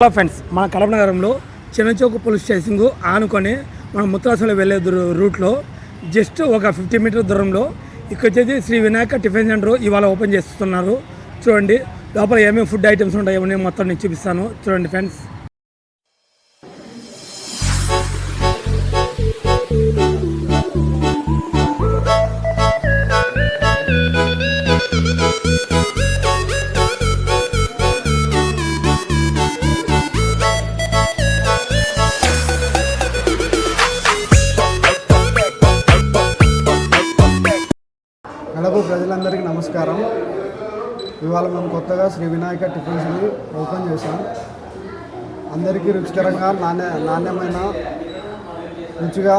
Hello friends మన కడప నగరంలో చిన్నచౌక police station ఆనుకొని మన ముత్రాసలో వెళ్ళే రూట్లో జస్ట్ ఒక ఫిఫ్టీ మీటర్ దూరంలో ఇక్కడ వచ్చేసి శ్రీ వినాయక టిఫిన్ సెంటర్ ఇవాళ ఓపెన్ చేస్తున్నారు. చూడండి లోపల ఏమేమి ఫుడ్ ఐటమ్స్ ఉంటాయో నేను మొత్తం నేను చూపిస్తాను. చూడండి ఫ్రెండ్స్ కడప ప్రజలందరికీ నమస్కారం. ఇవాళ మేము కొత్తగా శ్రీ వినాయక టిఫిన్స్ని ఓపెన్ చేశాం. అందరికీ రుచికరంగా నాణ్య నాణ్యమైన రుచిగా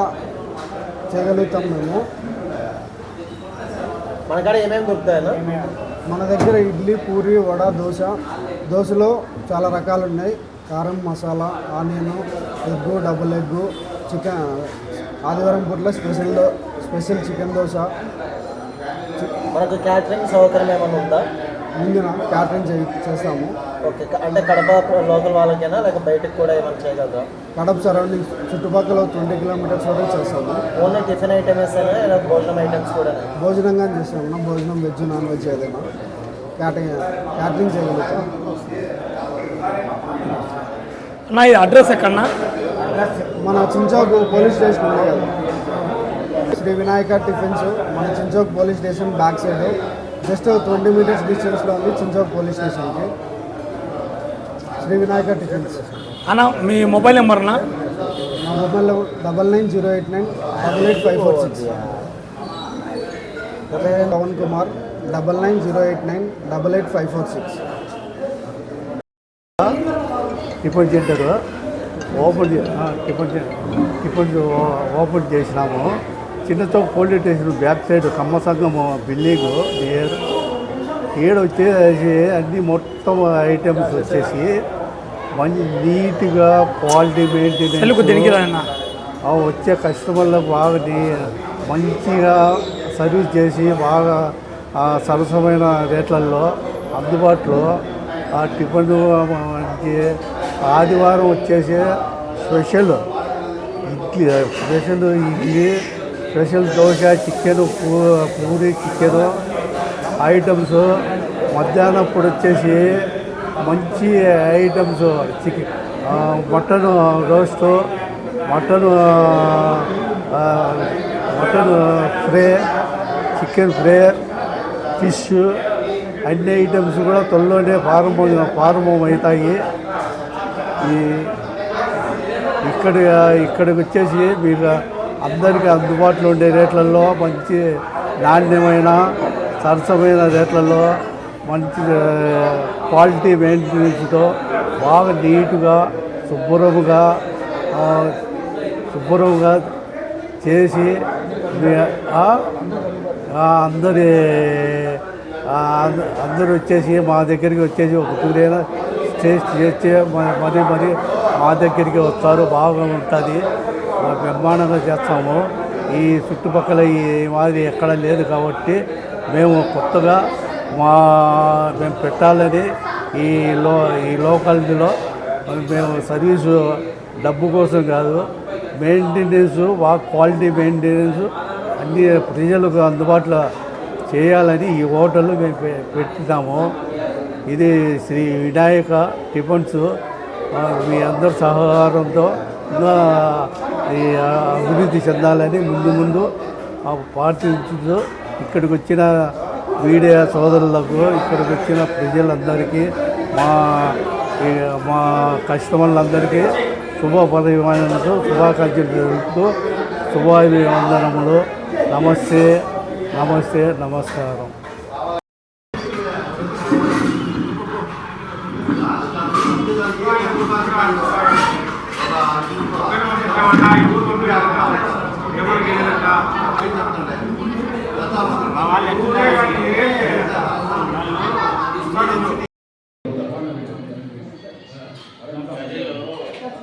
చేయగలుగుతాం మేము. మన కాడ ఏమేమి దొరుకుతాయన్నా? మన దగ్గర ఇడ్లీ పూరి వడ దోశ దోశలో చాలా రకాలు ఉన్నాయి కారం masala onion egg double egg chicken ఆదివారం పూట్ల స్పెషల్ స్పెషల్ చికెన్ దోశ మనకు క్యాటరింగ్ సౌకర్యం ఏమైనా ఉందా? ముందున క్యాటరింగ్ చే చేస్తాము. ఓకే అంటే కడప లోకల్ వాళ్ళకైనా లేక బయటకు కూడా ఏమైనా చేయగలరా? కడప సరౌండింగ్స్ చుట్టుపక్కల ట్వంటీ కిలోమీటర్స్ వరకు చేస్తాము. ఓన్లీ టిఫిన్ ఐటమ్స్ అయినా లేదా భోజనం ఐటమ్స్ కూడా భోజనంగా చేస్తాము. భోజనం వెజ్ నాన్ వెజ్ ఏదైనా. క్యాటరింగ్ క్యాటరింగ్ చేయగలుగుతాం. నా ఇది అడ్రస్ ఎక్కడన్నా? మన చించోక్ పోలీస్ స్టేషన్ ఉంది కదా. శ్రీ వినాయక టిఫిన్స్ మన Chinchok police station back side. Just twenty metres డిస్టెన్స్లో ఉంది చించోక్ పోలీస్ స్టేషన్కి. శ్రీ వినాయక టిఫిన్స్. అన్న మీ మొబైల్ నెంబర్ అన్న నా mobile double nine zero eight nine double eight five four six. Pavan Kumar double nine zero eight nine double eight five four six. Tiffin centre open tiffin ఓ- open చేసినాము. చిన్నతో police station back side Kamma Sangham building near ఏడు వచ్చేసి అన్ని మొత్తం items వచ్చేసి మంచి నీట్గా quality maintenance వచ్చే కస్టమర్లకు బాగా మంచిగా సర్వీస్ చేసి బాగా సరసమైన రేట్లలో అందుబాటులో ఆ టిఫిన్ మనకి ఆదివారం వచ్చేసి special idli special idli special dosa chicken puri chicken items. మధ్యాహ్నప్పుడు వచ్చేసి మంచి items. Chicken mutton roast mutton mutton fry chicken fry fish అన్ని ఐటమ్స్ కూడా త్వరలోనే ప్రారంభం ప్రారంభం అవుతాయి. ఈ ఇక్కడ ఇక్కడికి వచ్చేసి మీరు అందరికీ అందుబాటులో ఉండే రేట్లలో మంచి నాణ్యమైన సరసమైన రేట్లలో మంచి క్వాలిటీ మెయింటెనెన్స్తో బాగా నీట్గా శుభ్రముగా శుభ్రముగా చేసి అందరి అంద- అందరూ వచ్చేసి మా దగ్గరికి వచ్చేసి ఒక టూరైనా టేస్ట్ చేస్తే మరి మరి మా దగ్గరికి వస్తారు బాగా ఉంటుంది. బ్రహ్మాండంగా చేస్తాము. ఈ చుట్టుపక్కల ఈ మాదిరి ఎక్కడ లేదు కాబట్టి మేము కొత్తగా మా మేము పెట్టాలని ఈ లో ఈ లోకాలిటీలో మేము సర్వీసు డబ్బు కోసం కాదు మెయింటెనెన్స్ బాగా క్వాలిటీ మెయింటెనెన్స్ అన్ని ప్రజలకు అందుబాటులో చేయాలని ఈ హోటల్ మేము పె- పెట్టినాము. ఇది శ్రీ వినాయక టిఫిన్స్ మీ అందరి సహకారంతో అభివృద్ధి చెందాలని ముందు ముందు ఆ పార్టీ ఇక్కడికి వచ్చిన మీడియా సోదరులకు ఇక్కడికి వచ్చిన ప్రజలందరికీ మా మా కస్టమర్లందరికీ శుభపరిమాణంతో శుభాకాంక్షలు తెలుపుతూ శుభాభివందనములు. నమస్తే నమస్తే నమస్కారం. Thank on